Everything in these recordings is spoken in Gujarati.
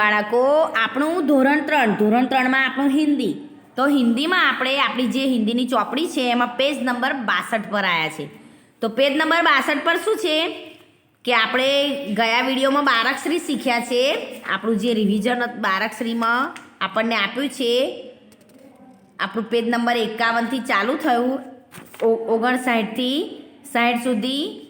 બાળકો, આપણું ધોરણ ત્રણ. ધોરણ ત્રણમાં આપણું હિન્દી. તો હિન્દીમાં આપણે આપણી જે હિન્દીની ચોપડી છે, એમાં પેજ નંબર બાસઠ પર આવ્યા છે. તો પેજ નંબર બાસઠ પર શું છે? કે આપણે ગયા વિડીયોમાં બારાક્ષરી શીખ્યા છે. આપણું જે રિવિઝન બારાક્ષરીમાં આપણને આપ્યું છે. આપણું પેજ નંબર એકાવનથી ચાલુ થયું. ઓગણસાઠથી સાઠ સુધી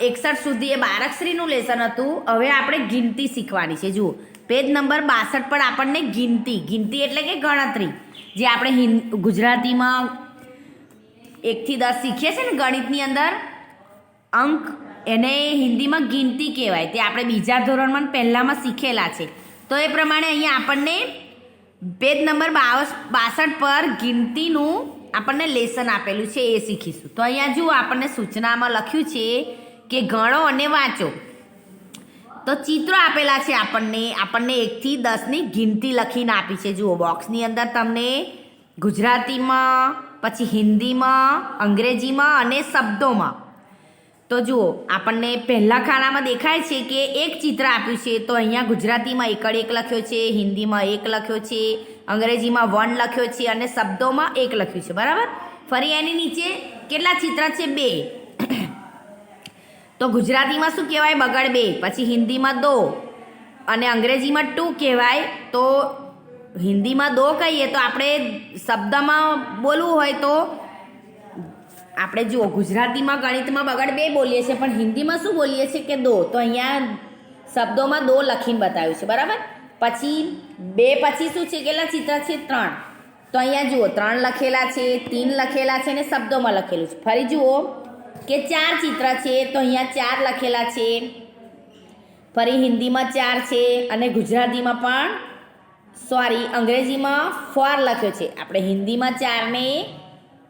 એકસઠ સુધી એ બારકશ્રીનું લેસન હતું. હવે આપણે ગિનતી શીખવાની છે. જુઓ, પેજ નંબર બાસઠ પર આપણને ગિનતી. ગિનતી એટલે કે ગણતરી. જે આપણે હિન્દ ગુજરાતીમાં એકથી દસ શીખીએ છીએ ને ગણિતની અંદર, અંક એને હિન્દીમાં ગિનતી કહેવાય. તે આપણે બીજા ધોરણમાં પહેલાંમાં શીખેલા છે. તો એ પ્રમાણે અહીંયા આપણને પેજ નંબર બાવસ બાસઠ પર ગિનતીનું આપણને લેસન આપેલું છે, એ શીખીશું. તો અહીંયા જુઓ, આપણને સૂચનામાં લખ્યું છે કે ગણો અને વાંચો. તો ચિત્રો આપેલા છે આપણને આપણને એકથી દસની ગિનતી લખીને આપી છે. જુઓ, બોક્સની અંદર તમને ગુજરાતીમાં, પછી હિન્દીમાં, અંગ્રેજીમાં અને શબ્દોમાં. તો જુઓ, આપણને પહેલા ખાનામાં દેખાય છે કે એક ચિત્ર આપ્યું છે. તો અહીંયા ગુજરાતીમાં એકડ એક લખ્યો છે, હિન્દીમાં એક લખ્યો છે અંગ્રેજીમાં વન લખ્યો છે અને શબ્દોમાં એક લખ્યું છે, બરાબર? ફરી એની નીચે કેટલા ચિત્ર છે? બે. તો ગુજરાતીમાં શું કહેવાય? બગડ બે. પછી હિન્દીમાં દો. અને અંગ્રેજીમાં ટુ કહેવાય. તો હિન્દીમાં દો કહીએ તો આપણે શબ્દમાં બોલવું હોય તો આપણે જુઓ, ગુજરાતીમાં ગણિતમાં બગડ બે બોલીએ છીએ, પણ હિન્દીમાં શું બોલીએ છીએ કે દો? તો અહીંયા શબ્દોમાં દો લખીને બતાવ્યું છે, બરાબર? પછી બે પછી શું છે કેટલા ચિત્ર છે? ત્રણ. તો અહીંયા જુઓ, ત્રણ લખેલા છે, તીન લખેલા છે અને શબ્દોમાં લખેલું છે. ફરી જુઓ કે ચાર ચિત્ર છે, તો અહીંયા ચાર લખેલા છે. ફરી હિન્દીમાં ચાર છે અને ગુજરાતીમાં પણ, સોરી, અંગ્રેજીમાં ફોર લખ્યો છે. આપણે હિન્દીમાં ચારને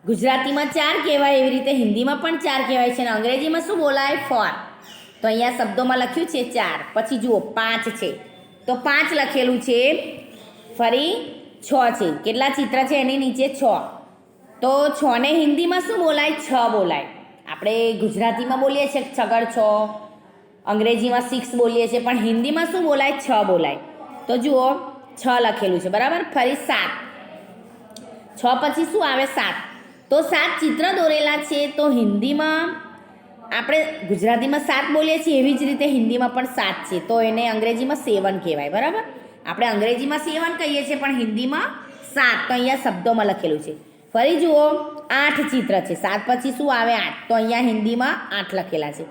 ગુજરાતીમાં ચાર કહેવાય, એવી રીતે હિન્દીમાં પણ ચાર કહેવાય છે અને અંગ્રેજીમાં શું બોલાય? ફોર. તો અહીંયા શબ્દોમાં લખ્યું છે ચાર. પછી જુઓ, પાંચ છે. તો પાંચ લખેલું છે. ફરી છ છે. કેટલા ચિત્ર છે? એની નીચે છ. તો છ ને હિન્દીમાં શું બોલાય? છ બોલાય. આપણે ગુજરાતીમાં બોલીએ છીએ છગડ છ. અંગ્રેજીમાં સિક્સ બોલીએ છીએ. પણ હિન્દીમાં શું બોલાય? છ બોલાય. તો જુઓ, છ લખેલું છે. બરાબર? ફરી સાત. છ પછી શું આવે? સાત. તો સાત ચિત્ર દોરેલા છે. તો હિન્દીમાં આપણે ગુજરાતીમાં સાત બોલીએ છીએ, એવી જ રીતે હિન્દીમાં પણ સાત છે. તો એને અંગ્રેજીમાં સેવન કહેવાય, બરાબર? આપણે અંગ્રેજીમાં સેવન કહીએ છીએ, પણ હિન્દીમાં સાત. તો અહીંયા શબ્દોમાં લખેલું છે. ફરી જુઓ, આઠ ચિત્ર છે. સાત પછી શું આવે? આઠ. તો અહીંયા હિન્દીમાં આઠ લખેલા છે.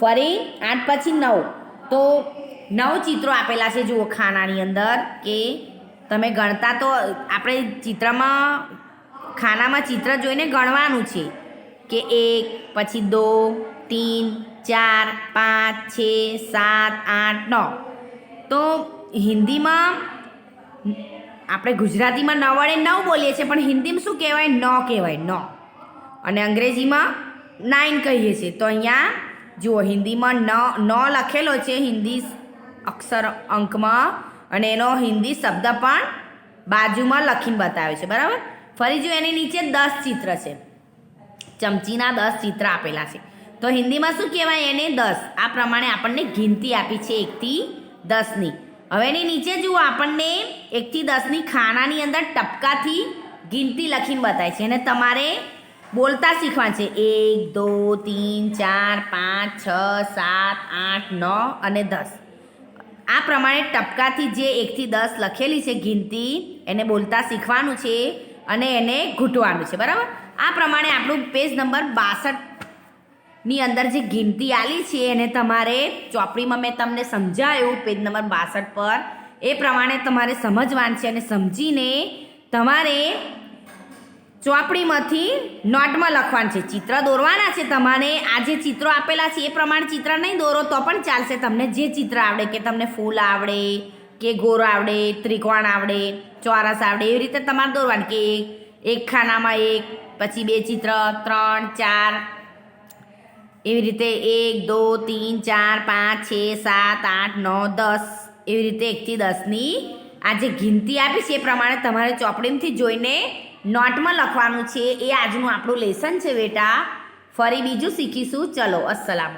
ફરી, આઠ પછી નવ. તો નવ ચિત્રો આપેલા છે, જુઓ ખાનાની અંદર, કે તમે ગણતા તો આપણે ચિત્રમાં, ખાનામાં ચિત્ર જોઈને ગણવાનું છે. કે એક, પછી દો, તીન, ચાર, પાંચ, છ, સાત, આઠ, નવ. તો હિન્દીમાં આપણે ગુજરાતીમાં ન વડે નવ બોલીએ છીએ, પણ હિન્દીમાં શું કહેવાય? ન કહેવાય, ન. અને અંગ્રેજીમાં નાઇન કહીએ છીએ. તો અહીંયા જુઓ, હિન્દીમાં ન ન લખેલો છે, હિન્દી અક્ષર અંકમાં, અને એનો હિન્દી શબ્દ પણ બાજુમાં લખીને બતાવે છે. બરાબર? ફરી જો એની નીચે દસ ચિત્ર છે. ચમચીના દસ ચિત્ર આપેલા છે. તો હિન્દીમાં શું કહેવાય એને દસ? આ પ્રમાણે આપણને ગિનતી આપી છે એકથી દસની. હવે એની નીચે જુઓ, આપણને એકથી દસની ખાનાની અંદર ટપકાથી ગિનતી લખીને બતાવે છે. અને તમારે બોલતા શીખવાનું છે. એક, દો, તીન, ચાર, પાંચ, છ, સાત, આઠ, નવ અને દસ. આ પ્રમાણે ટપકાથી જે એકથી દસ લખેલી છે ગિનતી, એને બોલતા શીખવાનું છે અને એને ઘૂંટવાનું છે. બરાબર? આ પ્રમાણે આપણું પેજ નંબર બાસઠની અંદર જે ગિનતી આલી છે, એને તમારે ચોપડીમાં મેં તમને સમજાયું, પેજ નંબર બાસઠ પર. એ પ્રમાણે તમારે સમજવાનું છે અને સમજીને તમારે ચોપડીમાંથી નોટમાં લખવાનું છે. ચિત્ર દોરવાના છે તમારે. આ જે ચિત્રો આપેલા છે, એ પ્રમાણે ચિત્ર નહીં દોરો, તો પણ ચાલશે તમને જે ચિત્ર આવડે, કે તમને ફૂલ આવડે, કે ગોરો આવડે, ત્રિકોણ આવડે, ચોરસ આવડે, એવી રીતે તમારે દોરવાનું, કે એક ખાનામાં એક, પછી બે ચિત્ર, ત્રણ, ચાર. એવી રીતે એક, દો, તીન, ચાર, પાંચ, છ, સાત, આઠ, નવ, દસ. એવી રીતે એકથી દસની આ જે ગિનતી આપી છે એ પ્રમાણે તમારે ચોપડીમાંથી જોઈને નોટમાં લખવાનું છે. એ આજનું આપણું લેસન છે બેટા. ફરી બીજું શીખીશું. ચલો અસલામ